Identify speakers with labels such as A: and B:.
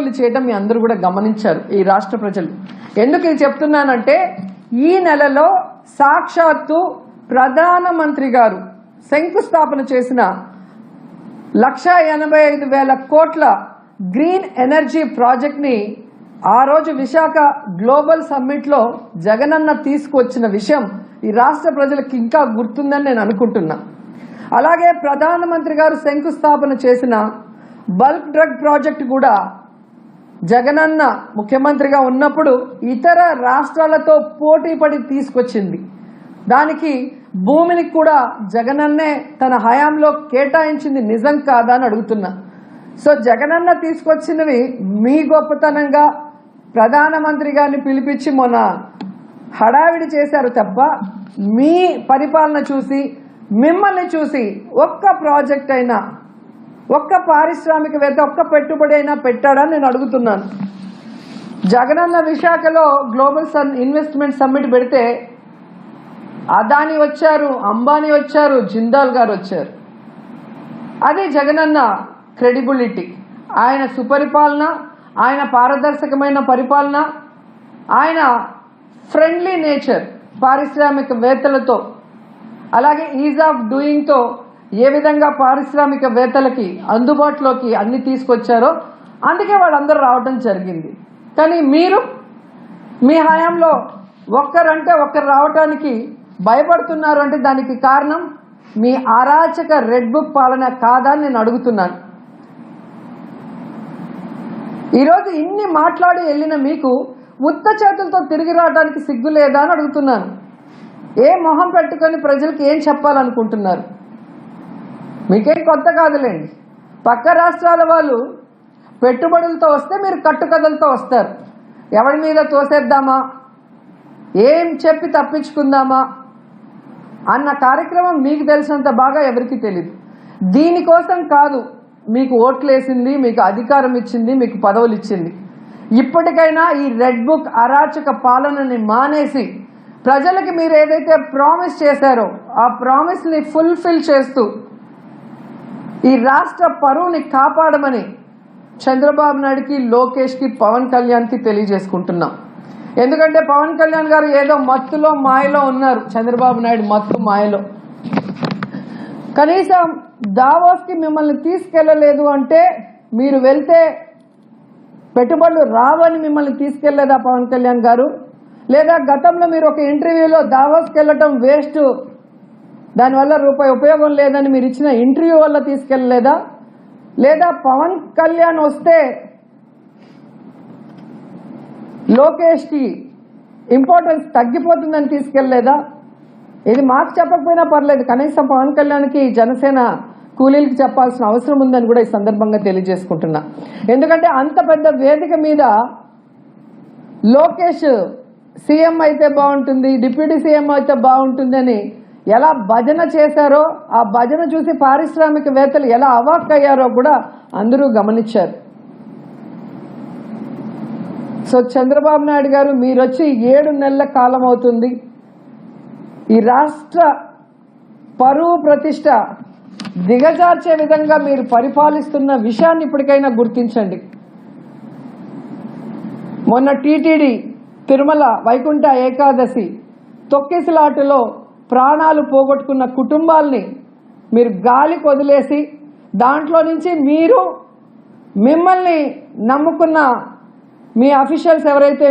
A: ఎంక్వైరీలు చేయడం మీ అందరూ కూడా గమనించారు ఈ రాష్ట్ర ప్రజలు. ఎందుకు ఇది చెప్తున్నానంటే ఈ నెలలో సాక్షాత్తు ప్రధానమంత్రి గారు శంకుస్థాపన చేసిన లక్ష ఎనభై ఐదు వేల కోట్ల గ్రీన్ ఎనర్జీ ప్రాజెక్ట్ని ఆ రోజు విశాఖ గ్లోబల్ సమ్మిట్లో జగనన్న తీసుకొచ్చిన విషయం ఈ రాష్ట్ర ప్రజలకు ఇంకా గుర్తుందని నేను అనుకుంటున్నా. అలాగే ప్రధానమంత్రి గారు శంకుస్థాపన చేసిన బల్క్ డ్రగ్ ప్రాజెక్ట్ కూడా జగనన్న ముఖ్యమంత్రిగా ఉన్నప్పుడు ఇతర రాష్ట్రాలతో పోటీ పడి తీసుకొచ్చింది. దానికి భూమిని కూడా జగనన్నే తన హయాంలో కేటాయించింది నిజం కాదా అని అడుగుతున్నా. సో జగనన్న తీసుకొచ్చినవి మీ గొప్పతనంగా ప్రధానమంత్రి గారిని పిలిపించి మొన్న హడావిడి చేశారు తప్ప మీ పరిపాలన చూసి మిమ్మల్ని చూసి ఒక్క ప్రాజెక్ట్ అయినా ఒక్క పారిశ్రామికవేత్త ఒక్క పెట్టుబడి అయినా పెట్టాడని నేను అడుగుతున్నాను. జగనన్న విశాఖలో గ్లోబల్ సన్ ఇన్వెస్ట్మెంట్ సమ్మిట్ పెడితే అదాని వచ్చారు అంబానీ వచ్చారు జిందాల్ గారు వచ్చారు. అది జగనన్న క్రెడిబిలిటీ. ఆయన సుపరిపాలన ఆయన పారదర్శకమైన పరిపాలన ఆయన ఫ్రెండ్లీ నేచర్ పారిశ్రామికవేత్తలతో అలాగే ఈజ్ ఆఫ్ డూయింగ్తో ఏ విధంగా పారిశ్రామికవేత్తలకి అందుబాటులోకి అన్ని తీసుకొచ్చారో అందుకే వాళ్ళందరూ రావడం జరిగింది. కానీ మీరు మీ హయాంలో ఒక్కరంటే ఒక్కరు రావటానికి భయపడుతున్నారు అంటే దానికి కారణం మీ అరాచక రెడ్ బుక్ పాలన కాదా నేను అడుగుతున్నాను. ఈరోజు ఇన్ని మాట్లాడి వెళ్ళిన మీకు ఉత్త చేతులతో తిరిగి రావడానికి సిగ్గు లేదా అని అడుగుతున్నాను. ఏ మొహం పెట్టుకొని ప్రజలకు ఏం చెప్పాలనుకుంటున్నారు? మీకేం కొత్త కాదులేండి. పక్క రాష్ట్రాల వాళ్ళు పెట్టుబడులతో వస్తే మీరు కట్టుకథలతో వస్తారు. ఎవరి మీద తోసేద్దామా? ఏం చెప్పి తప్పించుకుందామా? అన్న కార్యక్రమం మీకు తెలిసినంత బాగా ఎవరికి తెలియదు దీనికోసం కాదు మీకు ఓట్లేసింది మీకు అధికారం ఇచ్చింది మీకు పదవులు ఇచ్చింది. ఇప్పటికైనా ఈ రెడ్ బుక్ అరాచక పాలనని మానేసి ప్రజలకి మీరు ఏదైతే ప్రామిస్ చేశారో ఆ ప్రామిస్ని ఫుల్ఫిల్ చేస్తూ ఈ రాష్ట్ర పరువుని కాపాడమని చంద్రబాబు నాయుడుకి లోకేష్కి పవన్ కళ్యాణ్కి తెలియజేసుకుంటున్నాం. ఎందుకంటే పవన్ కళ్యాణ్ గారు ఏదో మత్తులో మాయలో ఉన్నారు. చంద్రబాబు నాయుడు మత్తు మాయలో. కనీసం దావోస్కి మిమ్మల్ని తీసుకెళ్ళలేదు అంటే మీరు వెళ్తే పెట్టుబడులు రావని మిమ్మల్ని తీసుకెళ్ళేదా పవన్ కళ్యాణ్ గారు? లేదా గతంలో మీరు ఒక ఇంటర్వ్యూలో దావోస్కి వెళ్ళటం వేస్ట్ దానివల్ల రూపాయి ఉపయోగం లేదని మీరు ఇచ్చిన ఇంటర్వ్యూ వల్ల తీసుకెళ్ళలేదా లేదా పవన్ కళ్యాణ్ వస్తే లోకేష్కి ఇంపార్టెన్స్ తగ్గిపోతుందని తీసుకెళ్ళలేదా ఇది మాకు చెప్పకపోయినా పర్లేదు. కనీసం పవన్ కళ్యాణ్కి జనసేన కూలీలకి చెప్పాల్సిన అవసరం ఉందని కూడా ఈ సందర్భంగా తెలియజేసుకుంటున్నా. ఎందుకంటే అంత పెద్ద వేదిక మీద లోకేష్ సీఎం అయితే బాగుంటుంది డిప్యూటీ సీఎం అయితే బాగుంటుందని ఎలా భజన చేశారో ఆ భజన చూసి పారిశ్రామికవేత్తలు ఎలా అవాక్కయ్యారో కూడా అందరూ గమనించారు. సో చంద్రబాబు నాయుడు గారు మీరు వచ్చి ఏడు నెలల కాలం అవుతుంది. ఈ రాష్ట్ర పరువు ప్రతిష్ట దిగజార్చే విధంగా మీరు పరిపాలిస్తున్న విషయాన్ని ఇప్పటికైనా గుర్తించండి. మొన్న టీటీడీ తిరుమల వైకుంఠ ఏకాదశి తొక్కిసలాటలో ప్రాణాలు పోగొట్టుకున్న కుటుంబాల్ని మీరు గాలికి వదిలేసి దాంట్లో నుంచి మీరు మిమ్మల్ని నమ్ముకున్న మీ అఫీషియల్స్ ఎవరైతే